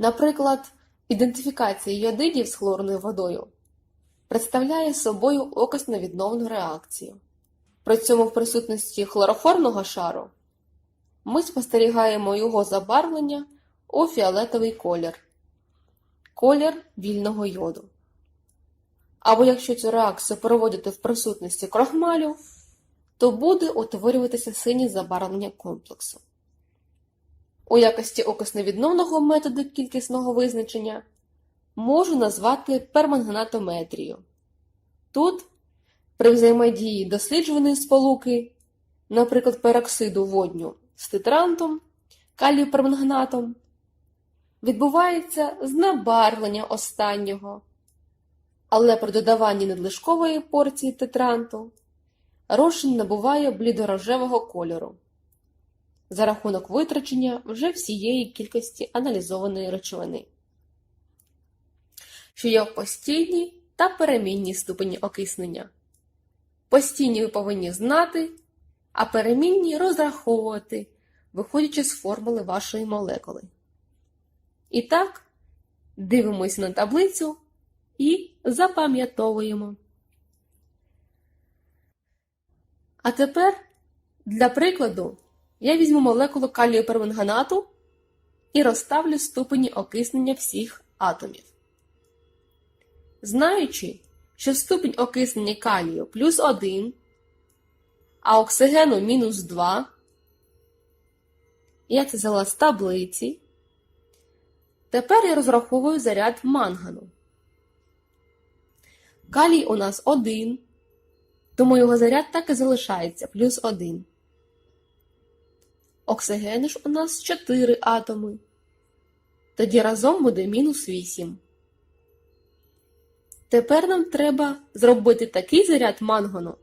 Наприклад, ідентифікація йодидів з хлорною водою представляє собою окисно-відновну реакцію. При цьому в присутності хлороформного шару ми спостерігаємо його забарвлення у фіолетовий колір колір вільного йоду. Або якщо цю реакцію проводити в присутності крохмалю, то буде утворюватися синє забарвлення комплексу. У якості окисно-відновного методу кількісного визначення можу назвати перманганатометрію. Тут, при взаємодії досліджуваної сполуки, наприклад, пероксиду водню з титрантом, калію перманганатом, відбувається знебарвлення останнього, але при додаванні надлишкової порції тетранту розчин набуває блідорожевого кольору за рахунок витрачення вже всієї кількості аналізованої речовини, що є в постійній та перемінній ступені окиснення. Постійні ви повинні знати, а перемінні розраховувати, виходячи з формули вашої молекули. І так, дивимося на таблицю і запам'ятовуємо. А тепер, для прикладу, я візьму молекулу калію перманганату і розставлю ступені окиснення всіх атомів. Знаючи, що ступінь окиснення калію плюс 1, а оксигену мінус 2, я це взяла з таблиці. Тепер я розраховую заряд мангану. Калій у нас 1, тому його заряд так і залишається плюс 1. Оксигени ж у нас 4 атоми. Тоді разом буде мінус 8. Тепер нам треба зробити такий заряд мангану,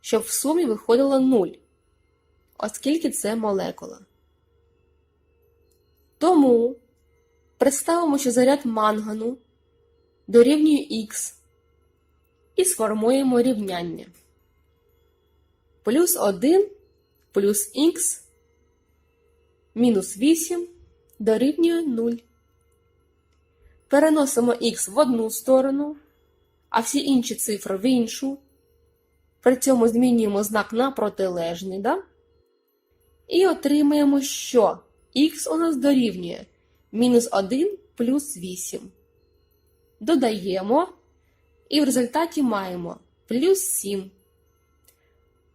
щоб в сумі виходило 0, оскільки це молекула. Тому представимо, що заряд мангану дорівнює х і сформуємо рівняння. Плюс 1 плюс х мінус 8 дорівнює 0. Переносимо х в одну сторону, а всі інші цифри в іншу. При цьому змінюємо знак на протилежний, да? і отримаємо, що х у нас дорівнює мінус 1 плюс 8. Додаємо, і в результаті маємо плюс 7.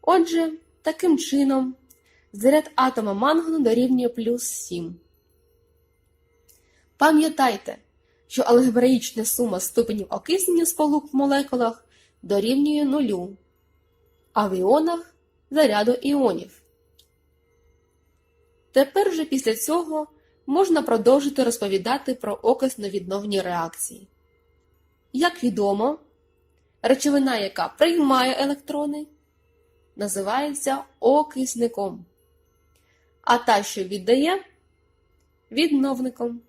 Отже, таким чином, заряд атома мангану дорівнює плюс 7. Пам'ятайте, що алгебраїчна сума ступенів окиснення сполук в молекулах дорівнює нулю, а в іонах заряду іонів. Тепер же після цього можна продовжити розповідати про окисно-відновні реакції. Як відомо, речовина, яка приймає електрони, називається окисником, а та, що віддає відновником.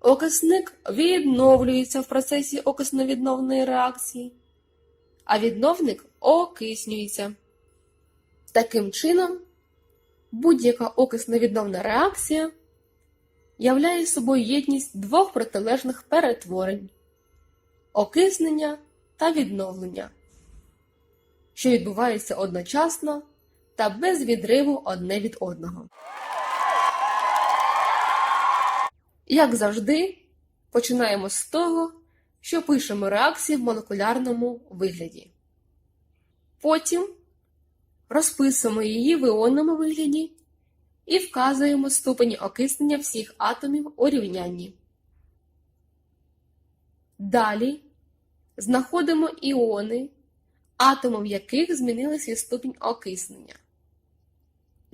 Окисник відновлюється в процесі окисно-відновної реакції, а відновник окиснюється. Таким чином, будь-яка окисно-відновна реакція являє собою єдність двох протилежних перетворень окиснення та відновлення, що відбувається одночасно та без відриву одне від одного. Як завжди, починаємо з того, що пишемо реакції в молекулярному вигляді. Потім розписуємо її в іонному вигляді і вказуємо ступені окиснення всіх атомів у рівнянні. Далі знаходимо іони, атомом яких змінили свій ступінь окиснення,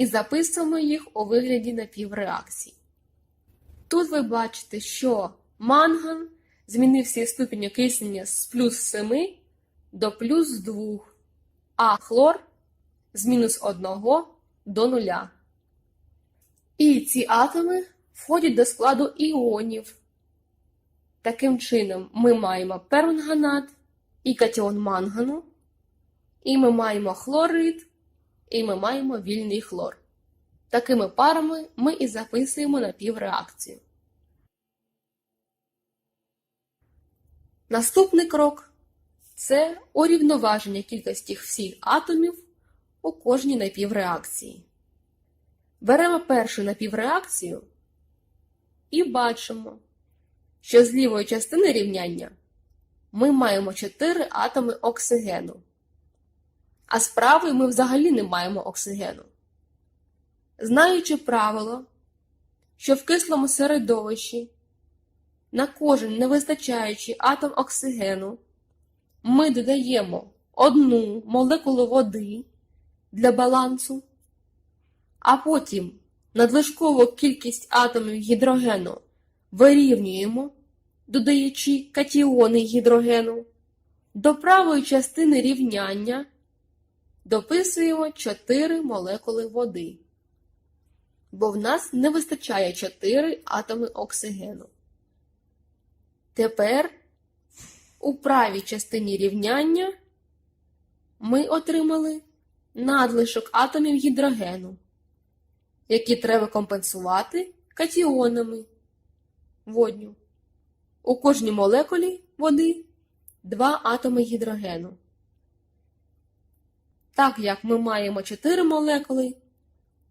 і записуємо їх у вигляді напівреакцій. Тут ви бачите, що манган змінив свій ступінь окиснення з плюс 7 до плюс 2, а хлор з мінус 1 до 0. І ці атоми входять до складу іонів. Таким чином, ми маємо перманганат і катіон мангану, і ми маємо хлорид, і ми маємо вільний хлор. Такими парами ми і записуємо напівреакцію. Наступний крок це урівноваження кількості всіх атомів у кожній напівреакції. Беремо першу напівреакцію і бачимо, що з лівої частини рівняння ми маємо 4 атоми оксигену а з правої ми взагалі не маємо оксигену. Знаючи правило, що в кислому середовищі на кожен невистачаючий атом оксигену ми додаємо одну молекулу води для балансу, а потім надлишкову кількість атомів гідрогену вирівнюємо, додаючи катіони гідрогену, до правої частини рівняння дописуємо 4 молекули води, бо в нас не вистачає 4 атоми оксигену. Тепер у правій частині рівняння ми отримали надлишок атомів гідрогену, які треба компенсувати катіонами водню. У кожній молекулі води два атоми гідрогену. Так як ми маємо 4 молекули,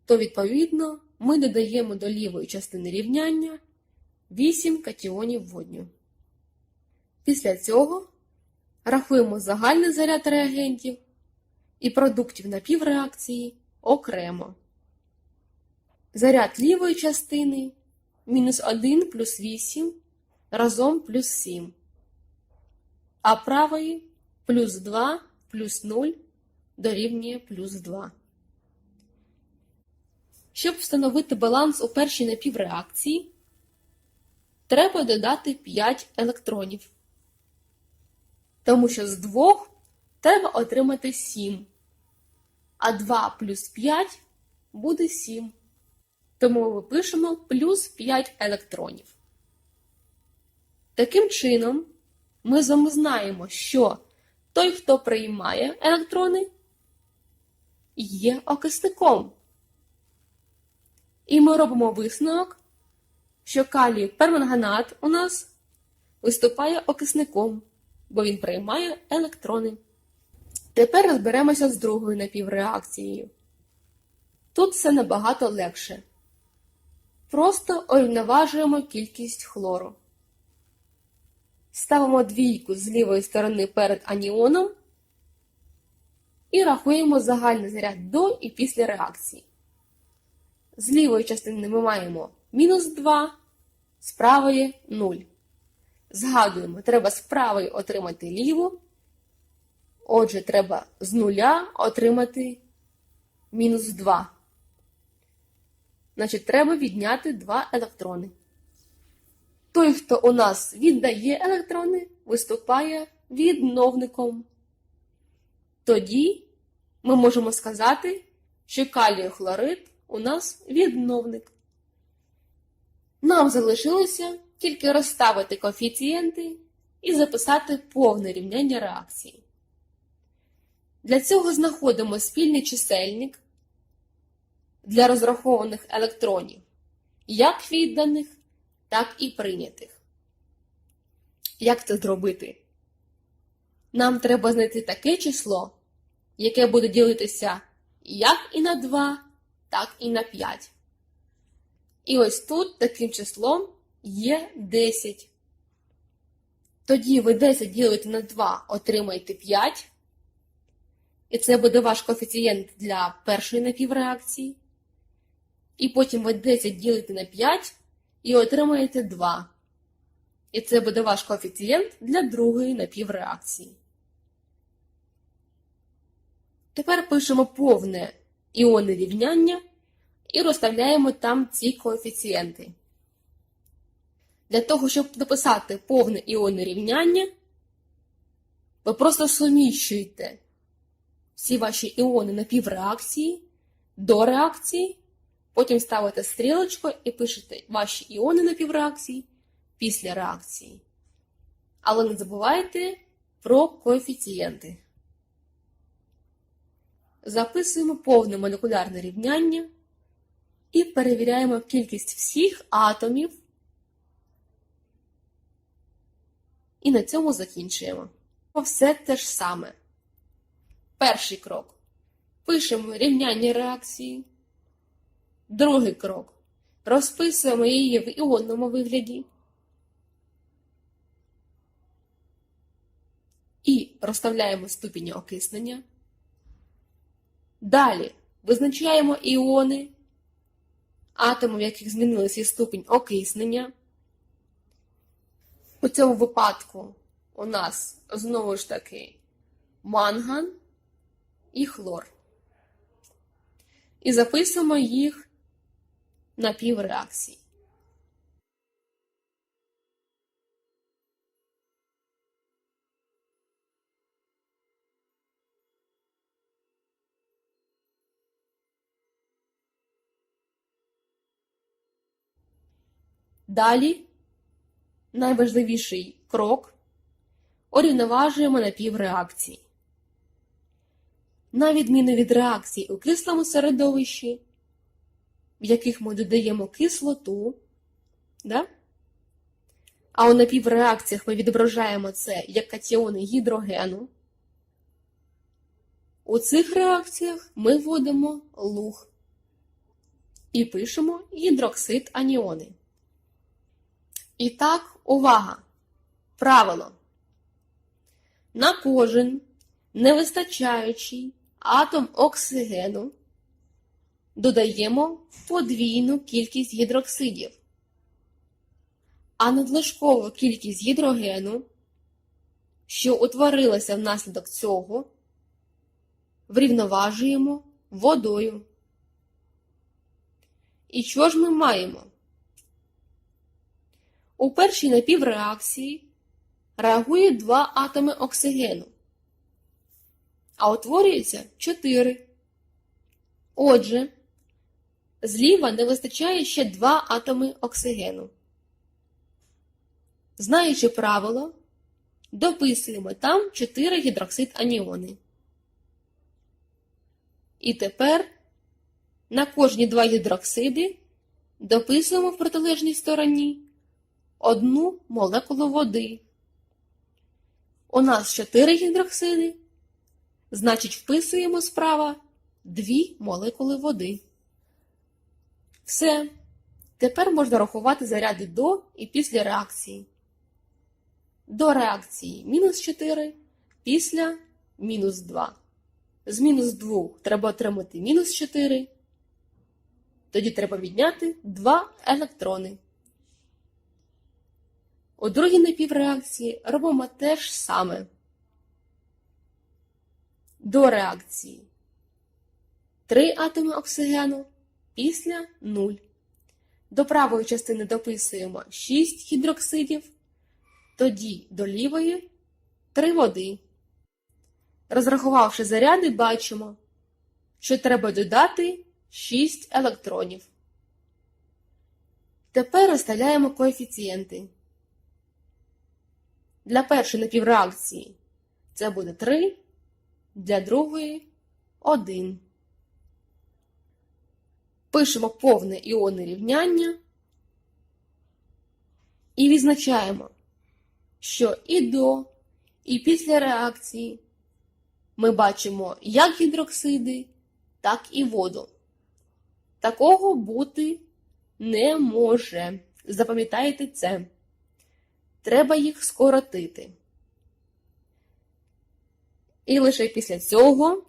то відповідно ми додаємо до лівої частини рівняння 8 катіонів водню. Після цього рахуємо загальний заряд реагентів і продуктів напівреакції окремо. Заряд лівої частини мінус 1 плюс 8 разом плюс 7, а правої плюс 2 плюс 0 дорівнює плюс 2. Щоб встановити баланс у першій напівреакції, треба додати 5 електронів. Тому що з двох треба отримати 7, а 2 плюс 5 буде 7. Тому ми пишемо плюс 5 електронів. Таким чином, ми з знаємо, що той, хто приймає електрони, є окисником. І ми робимо висновок, що калій перманганат у нас виступає окисником, бо він приймає електрони. Тепер розберемося з другою напівреакцією. Тут все набагато легше. Просто урівноважуємо кількість хлору. Ставимо двійку з лівої сторони перед аніоном і рахуємо загальний заряд до і після реакції. З лівої частини ми маємо мінус 2, з правої 0. Згадуємо, треба з правої отримати ліву. Отже, треба з нуля отримати мінус 2. Значить, треба відняти 2 електрони. Той, хто у нас віддає електрони, виступає відновником. Тоді ми можемо сказати, що каліохлорид у нас відновник. Нам залишилося тільки розставити коефіцієнти і записати повне рівняння реакції. Для цього знаходимо спільний чисельник для розрахованих електронів, як відданих, так і прийнятих. Як це зробити? Нам треба знайти таке число, яке буде ділитися як і на 2, так і на 5. І ось тут таким числом є 10. Тоді ви 10 ділите на 2, отримаєте 5. І це буде ваш коефіцієнт для першої напівреакції. І потім ви 10 ділите на 5 і отримаєте 2. І це буде ваш коефіцієнт для другої напівреакції. Тепер пишемо повне іонне рівняння і розставляємо там ці коефіцієнти. Для того, щоб написати повне іонне рівняння, ви просто суміщуєте всі ваші іони напівреакції до реакції, потім ставите стрілочку і пишете ваші іони напівреакції після реакції. Але не забувайте про коефіцієнти. Записуємо повне молекулярне рівняння і перевіряємо кількість всіх атомів І на цьому закінчуємо. Все те ж саме. Перший крок. Пишемо рівняння реакції. Другий крок. Розписуємо її в іонному вигляді. І розставляємо ступені окиснення. Далі визначаємо іони, атоми, в яких змінилися ступінь окиснення. У цьому випадку у нас знову ж таки манган і хлор. І записуємо їх на півреакції. Далі найважливіший крок орівноважуємо напівреакції. На відміну від реакцій у кислому середовищі, в яких ми додаємо кислоту, да? а у напівреакціях ми відображаємо це як катіони гідрогену, у цих реакціях ми вводимо луг і пишемо гідроксид аніони. І так, увага! Правило. На кожен невистачаючий атом оксигену додаємо подвійну кількість гідроксидів, а надлишкову кількість гідрогену, що утворилася внаслідок цього, врівноважуємо водою. І що ж ми маємо? У першій напівреакції реагує два атоми оксигену, а утворюється 4. Отже, зліва не вистачає ще два атоми оксигену. Знаючи правило, дописуємо там 4 гідроксид аніони. І тепер на кожні два гідроксиди дописуємо в протилежній стороні одну молекулу води. У нас 4 гідроксиди, значить, вписуємо справа 2 молекули води. Все. Тепер можна рахувати заряди до і після реакції. До реакції мінус 4, після мінус 2. З мінус 2 треба отримати мінус 4. Тоді треба відняти 2 електрони. У другій напівреакції робимо те ж саме. До реакції 3 атоми оксигену після 0. До правої частини дописуємо 6 гідроксидів, тоді до лівої 3 води. Розрахувавши заряди, бачимо, що треба додати 6 електронів. Тепер розставляємо коефіцієнти. Для першої напівреакції це буде 3, для другої 1. Пишемо повне іонне рівняння і відзначаємо, що і до, і після реакції ми бачимо як гідроксиди, так і воду. Такого бути не може. Запам'ятайте це. Треба їх скоротити. І лише після цього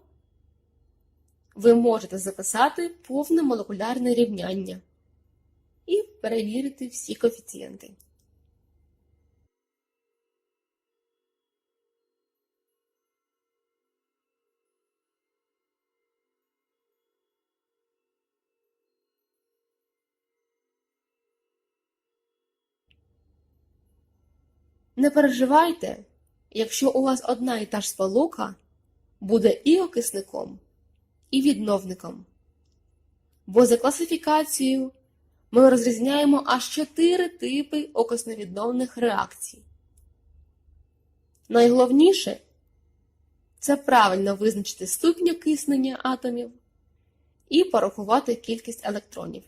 ви можете записати повне молекулярне рівняння і перевірити всі коефіцієнти. Не переживайте, якщо у вас одна і та ж сполука буде і окисником, і відновником. Бо за класифікацією ми розрізняємо аж чотири типи окисновідновних реакцій. Найголовніше це правильно визначити ступінь окиснення атомів і порахувати кількість електронів.